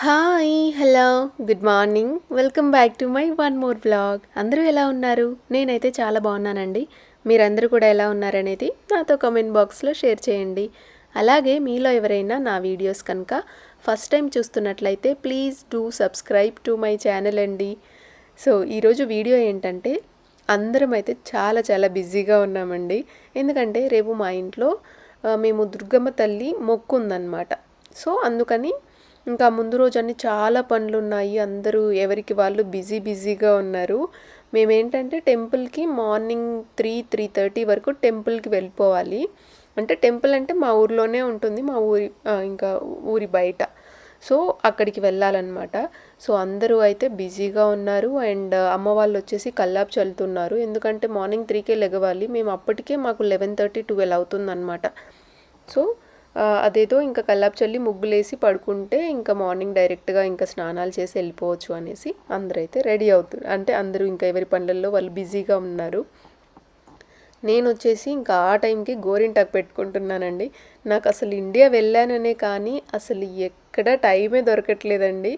Hi hello good morning welcome back to my one more blog అందరూ ఎలా ఉన్నారు? నేనైతే చాలా బాగున్నానండి. మీరందరూ కూడా ఎలా ఉన్నారనేది నాతో కామెంట్ బాక్స్లో షేర్ చేయండి. అలాగే మీలో ఎవరైనా నా వీడియోస్ కనుక ఫస్ట్ టైం చూస్తున్నట్లయితే please do subscribe to my channel అండి. సో ఈరోజు వీడియో ఏంటంటే అందరం అయితే చాలా చాలా బిజీగా ఉన్నామండి. ఎందుకంటే రేపు మా ఇంట్లో మేము దుర్గమ్మ తల్లి మొక్కు ఉందన్నమాట సో అందుకని ఇంకా ముందు రోజు అన్ని చాలా పనులు ఉన్నాయి అందరూ ఎవరికి వాళ్ళు బిజీ బిజీగా ఉన్నారు. మేమేంటంటే టెంపుల్కి మార్నింగ్ త్రీ త్రీ థర్టీ వరకు టెంపుల్కి వెళ్ళిపోవాలి. అంటే టెంపుల్ అంటే మా ఊర్లోనే ఉంటుంది మా ఊరి ఇంకా ఊరి బయట. సో అక్కడికి వెళ్ళాలన్నమాట. సో అందరూ అయితే బిజీగా ఉన్నారు. అండ్ అమ్మ వాళ్ళు వచ్చేసి కల్లాపు చల్లుతున్నారు. ఎందుకంటే మార్నింగ్ త్రీకే లెగవాలి. మేము అప్పటికే మాకు లెవెన్ థర్టీ ట్వెల్వ్ అవుతుందన్నమాట. సో అదేదో ఇంకా కల్లాపు చల్లి ముగ్గులేసి పడుకుంటే ఇంకా మార్నింగ్ డైరెక్ట్గా ఇంకా స్నానాలు చేసి వెళ్ళిపోవచ్చు అనేసి అందరూ అయితే రెడీ అవుతారు అంటే అందరూ ఇంకా ఎవరి పనులలో వాళ్ళు బిజీగా ఉన్నారు. నేను వచ్చేసి ఇంకా ఆ టైంకి గోరింటాకు పెట్టుకుంటున్నానండి. నాకు అసలు ఇండియా వెళ్ళాననే కానీ అసలు ఎక్కడ టైమే దొరకట్లేదండి.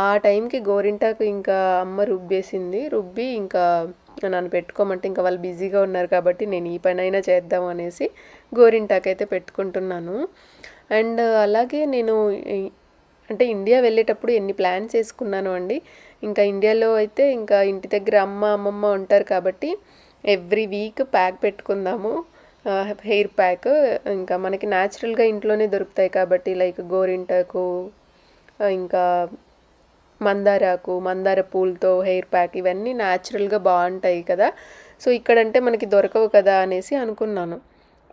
ఆ టైంకి గోరింటాకు ఇంకా అమ్మ రుబ్బేసింది. రుబ్బి ఇంకా నన్ను పెట్టుకోమంటే ఇంకా వాళ్ళు బిజీగా ఉన్నారు కాబట్టి నేను ఈ పని అయినా చేద్దాం అనేసి గోరింటాకు అయితే పెట్టుకుంటున్నాను. అండ్ అలాగే నేను అంటే ఇండియా వెళ్ళేటప్పుడు ఎన్ని ప్లాన్స్ వేసుకున్నాను అండి. ఇంకా ఇండియాలో అయితే ఇంకా ఇంటి దగ్గర అమ్మ అమ్మమ్మ ఉంటారు కాబట్టి ఎవ్రీ వీక్ ప్యాక్ పెట్టుకుందాము. హెయిర్ ప్యాక్ ఇంకా మనకి న్యాచురల్గా ఇంట్లోనే దొరుకుతాయి కాబట్టి లైక్ గోరింటాకు ఇంకా మందారాకు మందార పూలతో హెయిర్ ప్యాక్ ఇవన్నీ న్యాచురల్గా బాగుంటాయి కదా. సో ఇక్కడంటే మనకి దొరకవు కదా అనేసి అనుకున్నాను.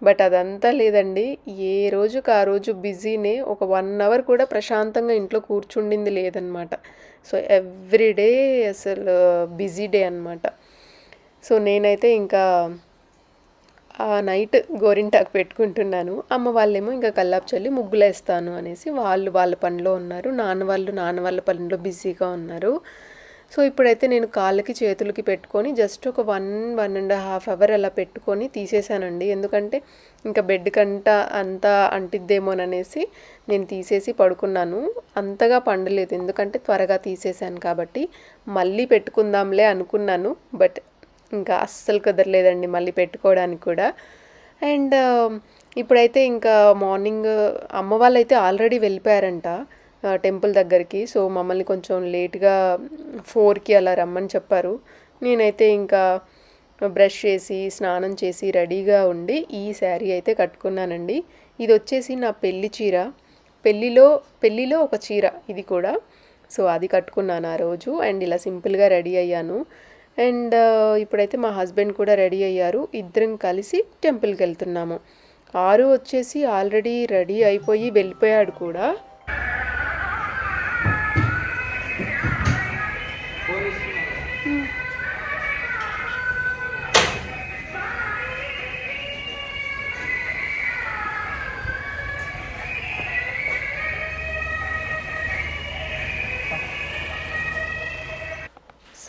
బట్ అదంతా లేదండి. ఏ రోజుకి ఆ రోజు బిజీనే ఒక వన్ అవర్ కూడా ప్రశాంతంగా ఇంట్లో కూర్చుండింది లేదనమాట. సో ఎవ్రీడే అసలు బిజీ డే అనమాట సో నేనైతే ఇంకా నైట్ గోరింటాకు పెట్టుకుంటున్నాను. అమ్మ వాళ్ళేమో ఇంకా కల్లాపు చల్లి ముగ్గులేస్తాను అనేసి వాళ్ళు వాళ్ళ పనిలో ఉన్నారు. నాన్న వాళ్ళు నాన్న వాళ్ళ పనిలో బిజీగా ఉన్నారు. సో ఇప్పుడైతే నేను కాళ్ళకి చేతులకి పెట్టుకొని జస్ట్ ఒక one one and half hour అలా పెట్టుకొని తీసేసానండి ఎందుకంటే ఇంకా బెడ్ కంట అంతా అంటిద్దేమోననేసి నేను తీసేసి పడుకున్నాను. అంతగా పండలేదు. ఎందుకంటే త్వరగా తీసేసాను కాబట్టి మళ్ళీ పెట్టుకుందాంలే అనుకున్నాను. బట్ ఇంకా అస్సలు కుదరలేదండి మళ్ళీ పెట్టుకోవడానికి కూడా. అండ్ um, ఇప్పుడైతే ఇంకా మార్నింగ్ అమ్మ వాళ్ళైతే ఆల్రెడీ వెళ్ళిపోయారంట టెంపుల్ దగ్గరికి. సో మమ్మల్ని కొంచెం లేట్గా ఫోర్కి అలా రమ్మని చెప్పారు. నేనైతే ఇంకా బ్రష్ చేసి స్నానం చేసి రెడీగా ఉండి ఈ శారీ అయితే కట్టుకున్నానండి. ఇది వచ్చేసి నా పెళ్ళి చీర. పెళ్ళిలో పెళ్ళిలో ఒక చీర ఇది కూడా. సో అది కట్టుకున్నాను ఆ రోజు. అండ్ ఇలా సింపుల్గా రెడీ అయ్యాను. అండ్ ఇప్పుడైతే మా హస్బెండ్ కూడా రెడీ అయ్యారు. ఇద్దరం కలిసి టెంపుల్కి వెళ్తున్నాము. ఆరు వచ్చేసి ఆల్రెడీ రెడీ అయిపోయి వెళ్ళిపోయాడు కూడా.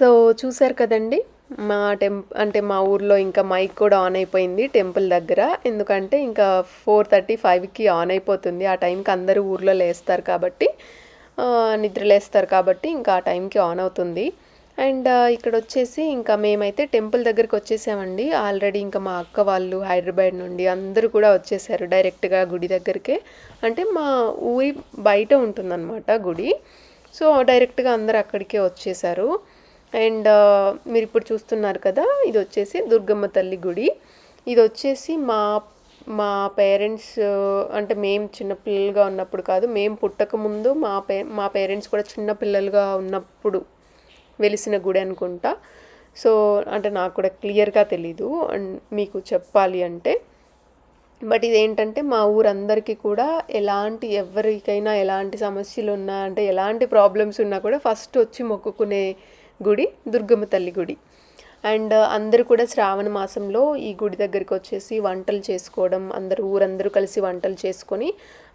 సో చూసారు కదండి మా టెంప్ అంటే మా ఊర్లో ఇంకా మైక్ కూడా ఆన్ అయిపోయింది టెంపుల్ దగ్గర. ఎందుకంటే ఇంకా ఫోర్ థర్టీ ఫైవ్కి ఆన్ అయిపోతుంది. ఆ టైంకి అందరూ ఊర్లో లేస్తారు కాబట్టి ఆ, నిద్ర లేస్తారు కాబట్టి ఇంకా ఆ టైంకి ఆన్ అవుతుంది. అండ్ ఇక్కడ వచ్చేసి ఇంకా మేమైతే టెంపుల్ దగ్గరికి వచ్చేసామండి. ఆల్రెడీ ఇంకా మా అక్క వాళ్ళు హైదరాబాద్ నుండి అందరూ కూడా వచ్చేసారు డైరెక్ట్గా గుడి దగ్గరికే. అంటే మా ఊరి బయట ఉంటుందన్నమాట గుడి. సో డైరెక్ట్గా అందరు అక్కడికే వచ్చేసారు. అండ్ మీరు ఇప్పుడు చూస్తున్నారు కదా ఇది వచ్చేసి దుర్గమ్మ తల్లి గుడి. ఇది వచ్చేసి మా మా పేరెంట్స్ అంటే మేము చిన్నపిల్లలుగా ఉన్నప్పుడు కాదు మేము పుట్టక ముందు మా పే మా పేరెంట్స్ కూడా చిన్న పిల్లలుగా ఉన్నప్పుడు వెలిసిన గుడి అనుకుంటా. సో అంటే నాకు కూడా క్లియర్గా తెలీదు అండ్ మీకు చెప్పాలి అంటే. బట్ ఇదేంటంటే మా ఊరందరికీ కూడా ఎలాంటి ఎవరికైనా ఎలాంటి సమస్యలు ఉన్నా అంటే ఎలాంటి ప్రాబ్లమ్స్ ఉన్నా కూడా ఫస్ట్ వచ్చి మొక్కుకునే గుడి దుర్గమ్మ తల్లి గుడి. అండ్ uh, అందరూ కూడా శ్రావణ మాసంలో ఈ గుడి దగ్గరికి వచ్చేసి వంటలు చేసుకోవడం అందరూ ఊరందరూ కలిసి వంటలు చేసుకొని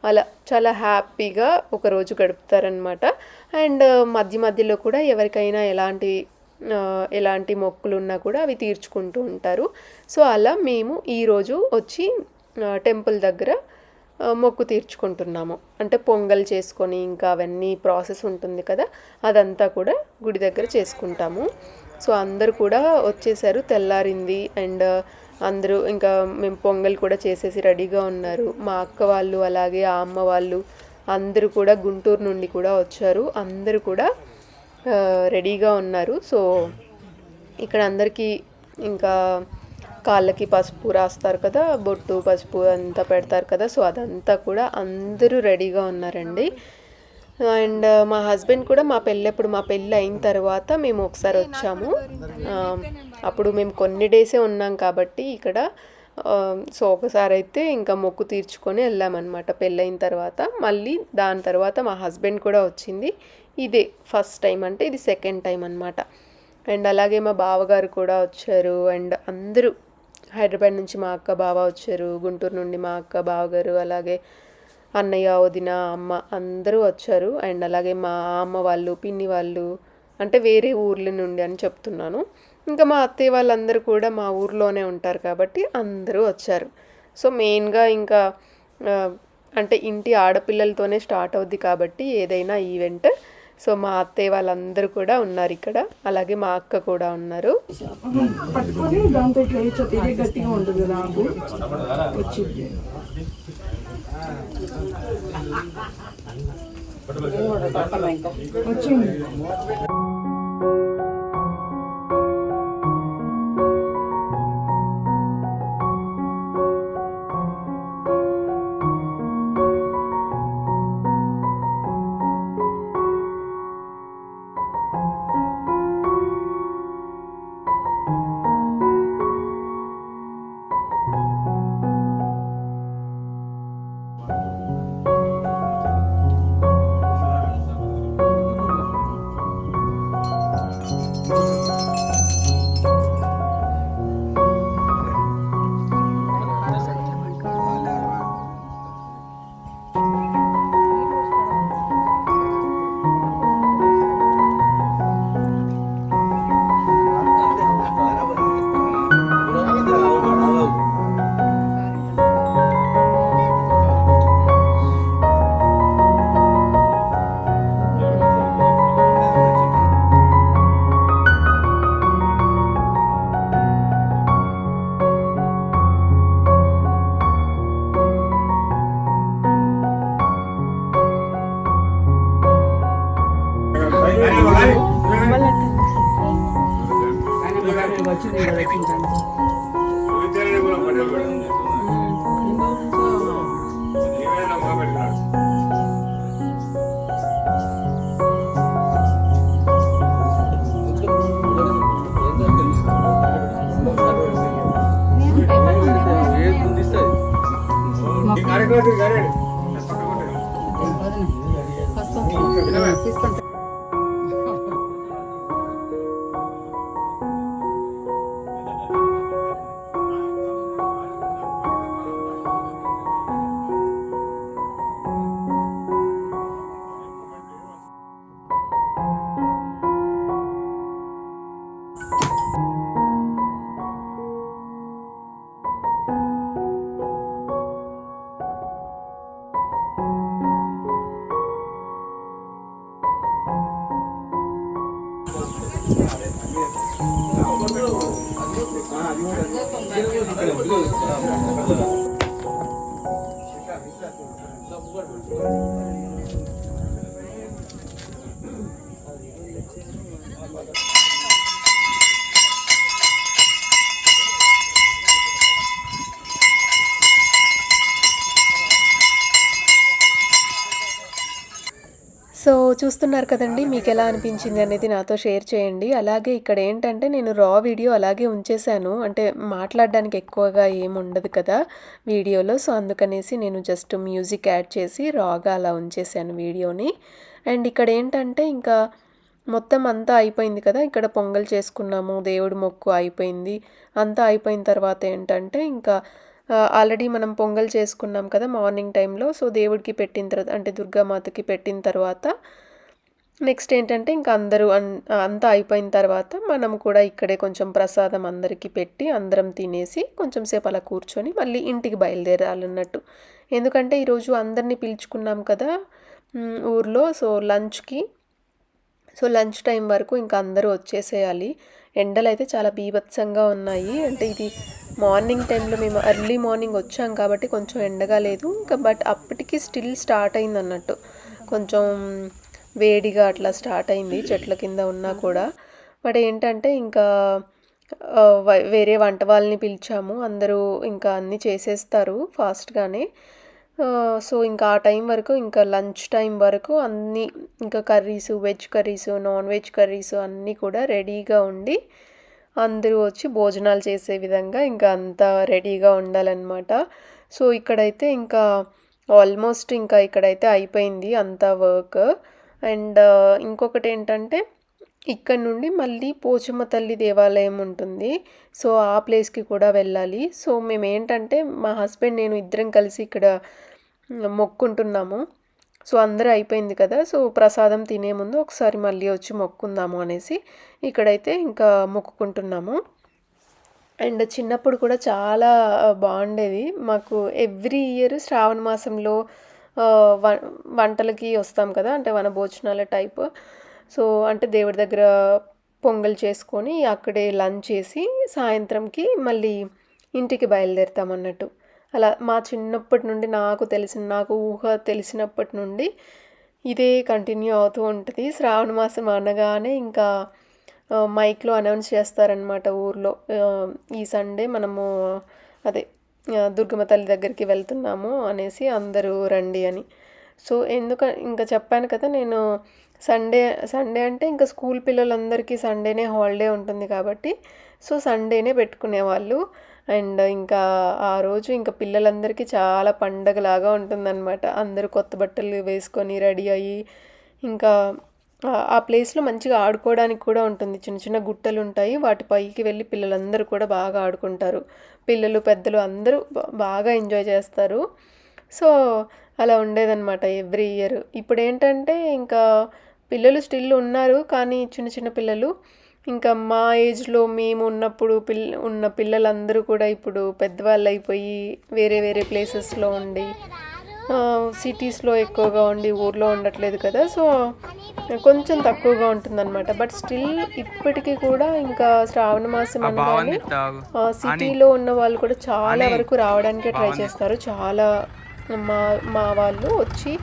అలా చాలా హ్యాపీగా ఒక రోజు గడుపుతారనమాట అండ్ uh, మధ్య మధ్యలో కూడా ఎవరికైనా ఎలాంటి uh, ఎలాంటి మొక్కులు ఉన్నా కూడా అవి తీర్చుకుంటూ ఉంటారు. సో అలా మేము ఈరోజు వచ్చి టెంపుల్ దగ్గర మొక్కు తీర్చుకుంటున్నాము. అంటే పొంగల్ చేసుకొని ఇంకా అవన్నీ ప్రాసెస్ ఉంటుంది కదా అదంతా కూడా గుడి దగ్గర చేసుకుంటాము. సో అందరూ కూడా వచ్చేసారు తెల్లారింది. అండ్ అందరూ ఇంకా మేము పొంగల్ కూడా చేసేసి రెడీగా ఉన్నారు. మా అక్క వాళ్ళు అలాగే ఆ అమ్మ వాళ్ళు అందరూ కూడా గుంటూరు నుండి కూడా వచ్చారు. అందరూ కూడా రెడీగా ఉన్నారు. సో ఇక్కడ అందరికీ ఇంకా కాళ్ళకి పసుపు రాస్తారు కదా బొట్టు పసుపు అంతా పెడతారు కదా సో అదంతా కూడా అందరూ రెడీగా ఉన్నారండి. అండ్ uh, మా హస్బెండ్ కూడా మా పెళ్ళి అప్పుడు మా పెళ్ళి అయిన తర్వాత మేము ఒకసారి వచ్చాము. Um, అప్పుడు మేము కొన్ని డేసే ఉన్నాం కాబట్టి ఇక్కడ um, సో ఒకసారి అయితే ఇంకా మొక్కు తీర్చుకొని వెళ్ళామన్నమాట పెళ్ళైన తర్వాత. మళ్ళీ దాని తర్వాత మా హస్బెండ్ కూడా వచ్చింది. ఇదే ఫస్ట్ టైం అంటే ఇది సెకండ్ టైం అనమాట అండ్ అలాగే మా బావగారు కూడా వచ్చారు. అండ్ అందరూ హైదరాబాద్ నుంచి మా అక్క బావ వచ్చారు. గుంటూరు నుండి మా అక్క బావగారు అలాగే అన్నయ్య వదిన అమ్మ అందరూ వచ్చారు. అండ్ అలాగే మా అమ్మ వాళ్ళు పిన్ని వాళ్ళు అంటే వేరే ఊర్ల నుండి అని చెప్తున్నాను. ఇంకా మా అత్తయ్య వాళ్ళందరూ కూడా మా ఊర్లోనే ఉంటారు కాబట్టి అందరూ వచ్చారు. సో మెయిన్గా ఇంకా అంటే ఇంటి ఆడపిల్లలతోనే స్టార్ట్ అవుద్ది కాబట్టి ఏదైనా ఈవెంట్ సో మా అత్తయ్య వాళ్ళందరూ కూడా ఉన్నారు ఇక్కడ. అలాగే మా అక్క కూడా ఉన్నారు. పట్టుకొని దాంతో ఇట్లా ఇదే గట్టిగా ఉంటుంది కదా వచ్చింది. తీసుకోండి Thank you. చూస్తున్నారు కదండి మీకు ఎలా అనిపించింది అనేది నాతో షేర్ చేయండి. అలాగే ఇక్కడ ఏంటంటే నేను రా వీడియో అలాగే ఉంచేశాను. అంటే మాట్లాడడానికి ఎక్కువగా ఏముండదు కదా వీడియోలో. సో అందుకనేసి నేను జస్ట్ మ్యూజిక్ యాడ్ చేసి రాగా అలా ఉంచేశాను వీడియోని. అండ్ ఇక్కడ ఏంటంటే ఇంకా మొత్తం అంతా అయిపోయింది కదా. ఇక్కడ పొంగల్ చేసుకున్నాము దేవుడి మొక్కు అయిపోయింది. అంతా అయిపోయిన తర్వాత ఏంటంటే ఇంకా ఆల్రెడీ మనం పొంగల్ చేసుకున్నాం కదా మార్నింగ్ టైంలో. సో దేవుడికి పెట్టిన తర్వాత అంటే దుర్గామాతకి పెట్టిన తర్వాత నెక్స్ట్ ఏంటంటే ఇంకా అందరూ అన్ అంతా అయిపోయిన తర్వాత మనం కూడా ఇక్కడే కొంచెం ప్రసాదం అందరికీ పెట్టి అందరం తినేసి కొంచెం సేపు అలా కూర్చొని మళ్ళీ ఇంటికి బయలుదేరాలన్నట్టు. ఎందుకంటే ఈరోజు అందరినీ పిలుచుకున్నాం కదా ఊర్లో. సో లంచ్కి సో లంచ్ టైం వరకు ఇంకా అందరూ వచ్చేసేయాలి. ఎండలు అయితే చాలా బీభత్సంగా ఉన్నాయి. అంటే ఇది మార్నింగ్ టైంలో మేము ఎర్లీ మార్నింగ్ వచ్చాం కాబట్టి కొంచెం ఎండగా లేదు. ఇంకా బట్ అప్పటికి స్టిల్ స్టార్ట్ అయింది అన్నట్టు కొంచెం వేడిగా అట్లా స్టార్ట్ అయింది చెట్ల కింద ఉన్నా కూడా. బట్ ఏంటంటే ఇంకా వేరే వంట వాళ్ళని పిలిచాము. అందరూ ఇంకా అన్నీ చేసేస్తారు ఫాస్ట్గానే. సో ఇంకా ఆ టైం వరకు ఇంకా లంచ్ టైం వరకు అన్నీ ఇంకా curries veg curries non veg curries అన్నీ కూడా రెడీగా ఉండి అందరూ వచ్చి భోజనాలు చేసే విధంగా ఇంకా అంతా రెడీగా ఉండాలన్నమాట. సో ఇక్కడైతే ఇంకా ఆల్మోస్ట్ ఇంకా ఇక్కడైతే అయిపోయింది అంతా వర్క్. అండ్ ఇంకొకటి ఏంటంటే ఇక్కడ నుండి మళ్ళీ పోచమ్మ తల్లి దేవాలయం ఉంటుంది. సో ఆ ప్లేస్కి కూడా వెళ్ళాలి. సో మేము ఏంటంటే మా హస్బెండ్ నేను ఇద్దరం కలిసి ఇక్కడ మొక్కుంటున్నాము. సో అందరూ అయిపోయింది కదా సో ప్రసాదం తినే ముందు ఒకసారి మళ్ళీ వచ్చి మొక్కుందాము అనేసి ఇక్కడైతే ఇంకా మొక్కుకుంటున్నాము. అండ్ చిన్నప్పుడు కూడా చాలా బాగుండేది. మాకు ఎవ్రీ ఇయర్ శ్రావణ మాసంలో వంటలకి వస్తాం కదా అంటే వనభోజనాల టైప్. సో అంటే దేవుడి దగ్గర పొంగల్ చేసుకొని అక్కడే లంచ్ చేసి సాయంత్రంకి మళ్ళీ ఇంటికి బయలుదేరుతాం అన్నట్టు. అలా మా చిన్నప్పటి నుండి నాకు తెలిసిన నాకు ఊహ తెలిసినప్పటి నుండి ఇదే కంటిన్యూ అవుతూ ఉంటుంది. శ్రావణ మాసం అనగానే ఇంకా మైక్లో అనౌన్స్ చేస్తారనమాట ఊర్లో. ఈ సండే మనము అదే దుర్గమ్మ తల్లి దగ్గరికి వెళ్తున్నాము అనేసి అందరూ రండి అని. సో ఎందుక ఇంకా చెప్పాను కదా నేను సండే సండే అంటే ఇంకా స్కూల్ పిల్లలందరికీ సండేనే హాలిడే ఉంటుంది కాబట్టి సో సండేనే పెట్టుకునేవాళ్ళు. అండ్ ఇంకా ఆ రోజు ఇంకా పిల్లలందరికీ చాలా పండగలాగా ఉంటుందన్నమాట. అందరూ కొత్త బట్టలు వేసుకొని రెడీ అయ్యి ఇంకా ఆ- ప్లేస్లో మంచిగా ఆడుకోవడానికి కూడా ఉంటుంది. చిన్న చిన్న గుట్టలు ఉంటాయి వాటి పైకి వెళ్ళి పిల్లలందరూ కూడా బాగా ఆడుకుంటారు. పిల్లలు పెద్దలు అందరూ బాగా ఎంజాయ్ చేస్తారు. సో అలా ఉండేదన్నమాట ఎవ్రీ ఇయర్. ఇప్పుడు ఏంటంటే ఇంకా పిల్లలు స్టిల్ ఉన్నారు కానీ చిన్న చిన్న పిల్లలు. ఇంకా మా ఏజ్లో మేము ఉన్నప్పుడు పిల్ల ఉన్న పిల్లలందరూ కూడా ఇప్పుడు పెద్దవాళ్ళు అయిపోయి వేరే వేరే ప్లేసెస్లో ఉండి సిటీస్లో ఎక్కువగా ఉండి ఊర్లో ఉండట్లేదు కదా. సో కొంచెం తక్కువగా ఉంటుందన్నమాట. బట్ స్టిల్ ఇప్పటికీ కూడా ఇంకా శ్రావణ మాసం అనగానే సిటీలో ఉన్న వాళ్ళు కూడా చాలా వరకు రావడానికే ట్రై చేస్తారు. చాలా మా మా వాళ్ళు వచ్చి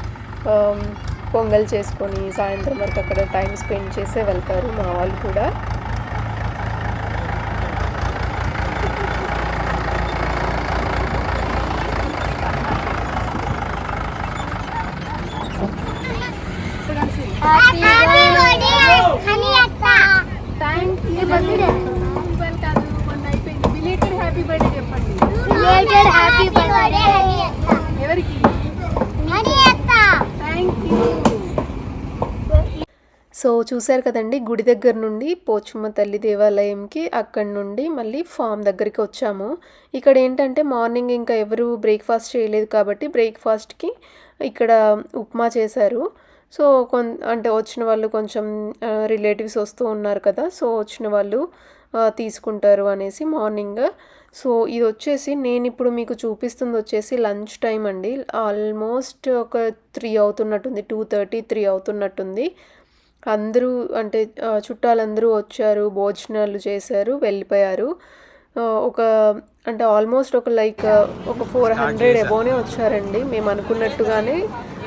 పొంగల్ చేసుకొని సాయంత్రం వరకు అక్కడ టైం స్పెండ్ చేసే వెళ్తారు మా వాళ్ళు కూడా. సో చూశారు కదండి గుడి దగ్గర నుండి పోచమ్మ తల్లి దేవాలయంకి అక్కడి నుండి మళ్ళీ ఫామ్ దగ్గరికి వచ్చాము. ఇక్కడ ఏంటంటే మార్నింగ్ ఇంకా ఎవరు బ్రేక్ఫాస్ట్ చేయలేదు కాబట్టి బ్రేక్ఫాస్ట్కి ఇక్కడ ఉప్మా చేశారు. సో కొన్ అంటే వచ్చిన వాళ్ళు కొంచెం రిలేటివ్స్ వస్తూ ఉన్నారు కదా సో వచ్చిన వాళ్ళు తీసుకుంటారు అనేసి మార్నింగ్. సో ఇది వచ్చేసి నేను ఇప్పుడు మీకు చూపిస్తుంది వచ్చేసి లంచ్ టైం అండి. ఆల్మోస్ట్ ఒక త్రీ అవుతున్నట్టుంది టూ థర్టీ త్రీ అవుతున్నట్టుంది. అందరూ అంటే చుట్టాలందరూ వచ్చారు భోజనాలు చేశారు వెళ్ళిపోయారు. ఒక అంటే ఆల్మోస్ట్ ఒక లైక్ ఒక ఫోర్ హండ్రెడ్ ఎబోనే వచ్చారండి. మేము అనుకున్నట్టుగానే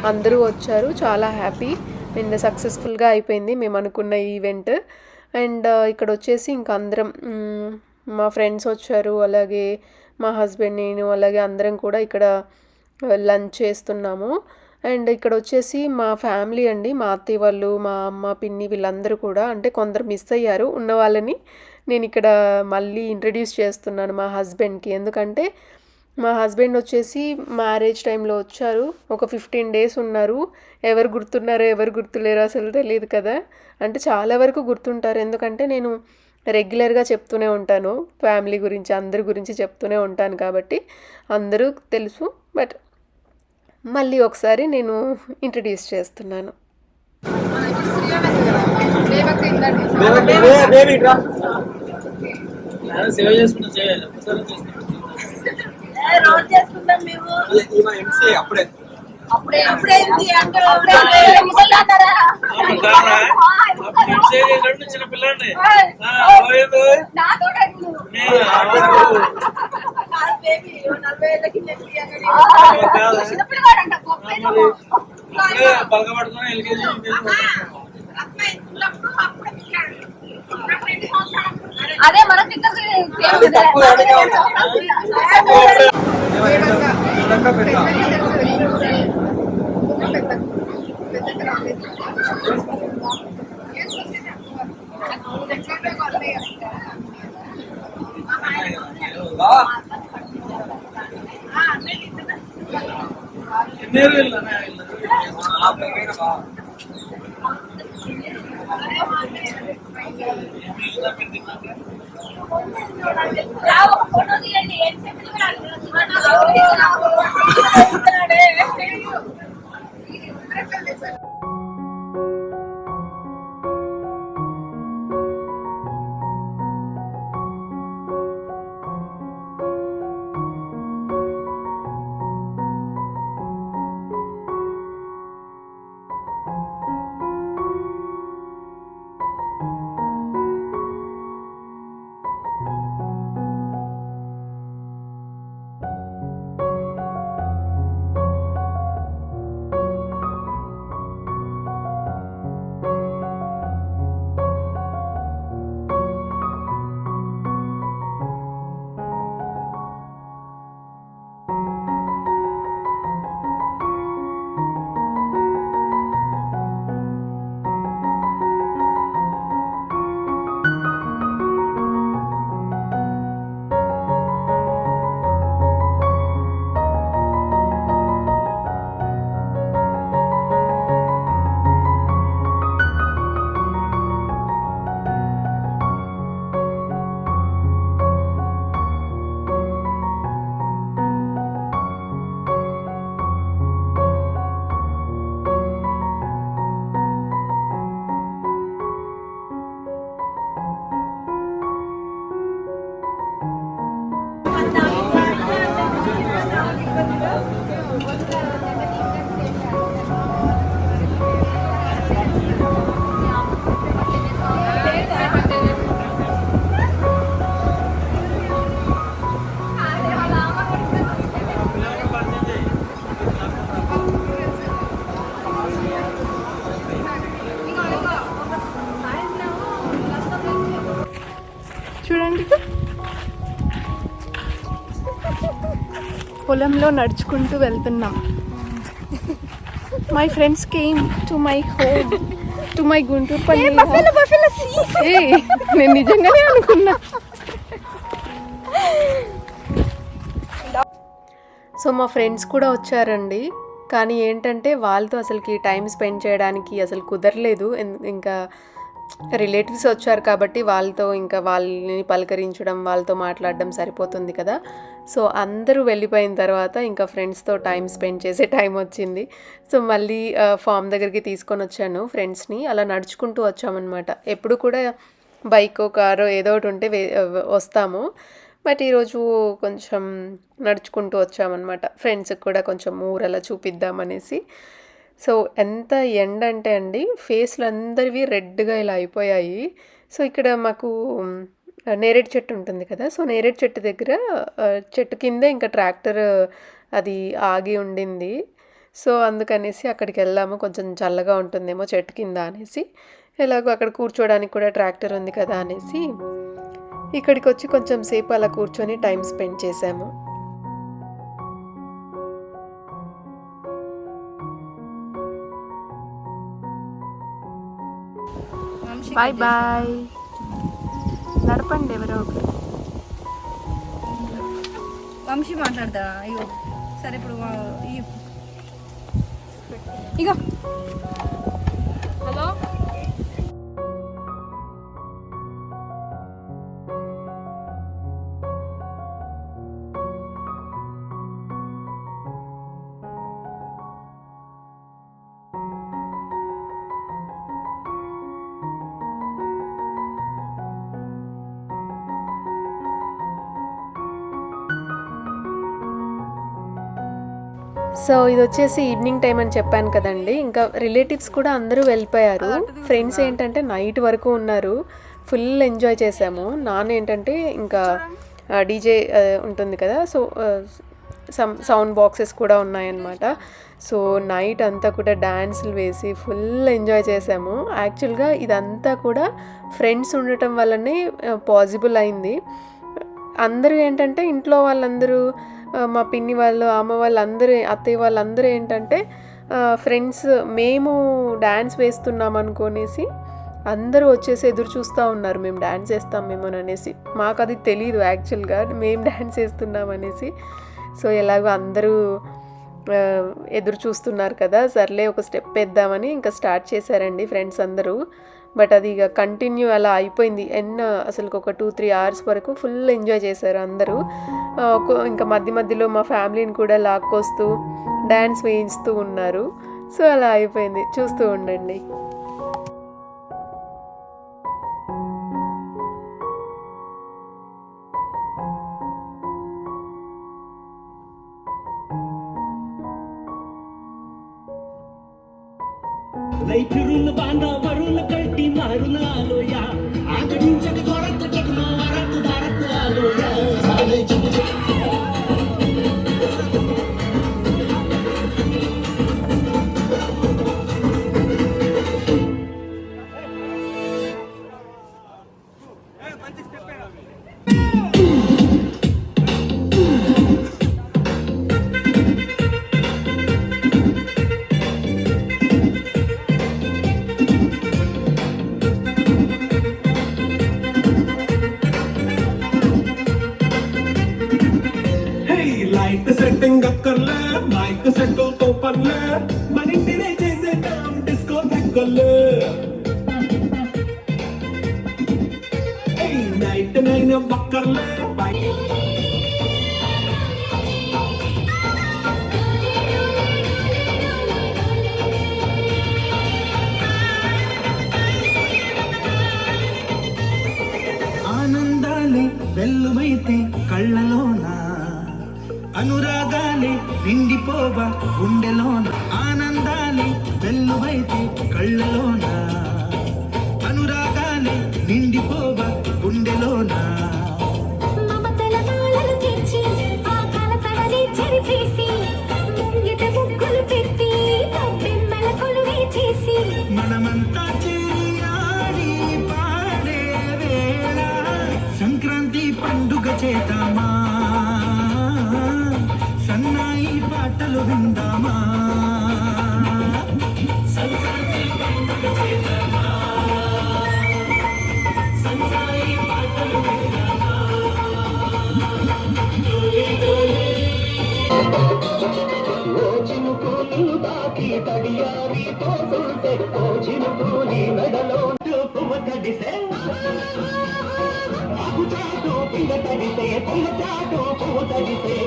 అందరూ వచ్చారు. చాలా హ్యాపీ. అండ్ సక్సెస్ఫుల్గా అయిపోయింది మేము అనుకున్న ఈవెంట్. అండ్ ఇక్కడ వచ్చేసి ఇంక అందరం మా ఫ్రెండ్స్ వచ్చారు. అలాగే మా హస్బెండ్ నేను అలాగే అందరం కూడా ఇక్కడ లంచ్ చేస్తున్నాము. అండ్ ఇక్కడ వచ్చేసి మా ఫ్యామిలీ అండి. మా అత్తయ్య వాళ్ళు మా అమ్మ పిన్ని వీళ్ళందరూ కూడా అంటే కొందరు మిస్ అయ్యారు ఉన్న వాళ్ళని నేను ఇక్కడ మళ్ళీ ఇంట్రడ్యూస్ చేస్తున్నాను మా హస్బెండ్కి. ఎందుకంటే మా హస్బెండ్ వచ్చేసి మ్యారేజ్ టైంలో వచ్చారు. ఒక ఫిఫ్టీన్ డేస్ ఉన్నారు. ఎవరు గుర్తున్నారో ఎవరు గుర్తులేరో అసలు తెలియదు కదా. అంటే చాలా వరకు గుర్తుంటారు. ఎందుకంటే నేను రెగ్యులర్గా చెప్తూనే ఉంటాను. ఫ్యామిలీ గురించి అందరి గురించి చెప్తూనే ఉంటాను కాబట్టి అందరూ తెలుసు. బట్ మళ్ళీ ఒకసారి నేను ఇంట్రడ్యూస్ చేస్తున్నాను. అప్పుడే. చిన్న పిల్లండి నాతో నువ్వు. నేను కాదు baby, ఓ నలభై ఏళ్ళకి నెక్కి అన్నది. చిన్నపిల్లగాడంట, గొప్ప ఏదో. పలక పట్టుకుని ఎల్కేజీ అమ్మాయి ఉన్నప్పుడు అప్పుడే పిల్లాడు. ఉన్నప్పుడు ఎన్ని సంవత్సరాలు? అదే మన దగ్గర అది పొలంలో నడుచుకుంటూ వెళ్తున్నాం. My friends came to my home to my Guntur పల్లి నేను నిజంగానే అనుకున్నా. సో మా ఫ్రెండ్స్ కూడా వచ్చారండి. కానీ ఏంటంటే వాళ్ళతో అసలుకి టైం స్పెండ్ చేయడానికి అసలు కుదరలేదు. ఇంకా రిలేటివ్స్ వచ్చారు కాబట్టి వాళ్ళతో ఇంకా వాళ్ళని పలకరించడం వాళ్ళతో మాట్లాడడం సరిపోతుంది కదా. సో అందరూ వెళ్ళిపోయిన తర్వాత ఇంకా ఫ్రెండ్స్తో టైం స్పెండ్ చేసే టైం వచ్చింది. సో మళ్ళీ ఫామ్ దగ్గరికి తీసుకొని వచ్చాను ఫ్రెండ్స్ని. అలా నడుచుకుంటూ వచ్చామన్నమాట. ఎప్పుడు కూడా బైకో కారో ఏదో ఒకటి ఉంటే వస్తాము. బట్ ఈరోజు కొంచెం నడుచుకుంటూ వచ్చామన్నమాట. ఫ్రెండ్స్కి కూడా కొంచెం ఊరలా చూపిద్దామనేసి. సో ఎంత ఎండ అంటే అండి ఫేస్లు అందరివి రెడ్గా ఇలా అయిపోయాయి. సో ఇక్కడ మాకు నేరేడు చెట్టు ఉంటుంది కదా సో నేరేడు చెట్టు దగ్గర చెట్టు కిందే ఇంకా ట్రాక్టర్ అది ఆగి ఉండింది. సో అందుకనేసి అక్కడికి వెళ్ళాము కొంచెం చల్లగా ఉంటుందేమో చెట్టు కింద అనేసి. ఎలాగో అక్కడ కూర్చోడానికి కూడా ట్రాక్టర్ ఉంది కదా అనేసి. ఇక్కడికి వచ్చి కొంచెం సేపు అలా కూర్చొని టైం స్పెండ్ చేశాము బాయ్ బాయ్ నడపండి ఎవరో ఒకరు. వంశీ మాట్లాడతా అయ్యో సరే ఇప్పుడు ఇగో. హలో సో ఇది వచ్చేసి ఈవినింగ్ టైం అని చెప్పాను కదండి. ఇంకా రిలేటివ్స్ కూడా అందరూ వెళ్ళిపోయారు. ఫ్రెండ్స్ ఏంటంటే నైట్ వరకు ఉన్నారు. ఫుల్ ఎంజాయ్ చేసాము. నాన్న ఏంటంటే ఇంకా డీజే ఉంటుంది కదా. సో సమ్ సౌండ్ బాక్సెస్ కూడా ఉన్నాయన్నమాట. సో నైట్ అంతా కూడా డ్యాన్సులు వేసి ఫుల్ ఎంజాయ్ చేసాము. యాక్చువల్గా ఇదంతా కూడా ఫ్రెండ్స్ ఉండటం వల్లనే పాసిబుల్ అయింది. అందరూ ఏంటంటే ఇంట్లో వాళ్ళందరూ మా పిన్ని వాళ్ళు అమ్మ వాళ్ళందరూ అత్తయ్య వాళ్ళందరూ ఏంటంటే ఫ్రెండ్స్ మేము డ్యాన్స్ వేస్తున్నాం అనుకోనేసి అందరూ వచ్చేసి ఎదురు చూస్తూ ఉన్నారు. మేము డ్యాన్స్ వేస్తాం మేము అనేసి. మాకు అది తెలియదు యాక్చువల్గా. మేము డ్యాన్స్ వేస్తున్నాం అనేసి. సో ఎలాగో అందరూ ఎదురు చూస్తున్నారు కదా. సర్లే ఒక స్టెప్ వేద్దామని ఇంకా స్టార్ట్ చేశారండి ఫ్రెండ్స్ అందరూ. బట్ అది ఇక కంటిన్యూ అలా అయిపోయింది. ఎన్న అసలు ఒక టూ త్రీ అవర్స్ వరకు ఫుల్ ఎంజాయ్ చేశారు అందరూ. ఒక- ఇంకా మధ్య మధ్యలో మా ఫ్యామిలీని కూడా లాక్కొస్తూ డ్యాన్స్ వేయిస్తూ ఉన్నారు. సో అలా అయిపోయింది. చూస్తూ ఉండండి. వెంటనే నైన్ పక్కర్లే బయట ఆనందాలే వెల్లువైతే కళ్ళలోన అనురాగాలే నిండిపోవ గుండెలోన ఆనందాలే వెల్లువైతే కళ్ళలోనా. పండుగ చేద్దామా సన్నాయి పాటలు విందామా? సంక్రాంతి పండుగ చేద్దామా తడియారి పోతుంటే మెడలో తడిసే ఆకు చాటు పిల్ల తడిసే పొల్ల చాటు పువ్వు తడిసే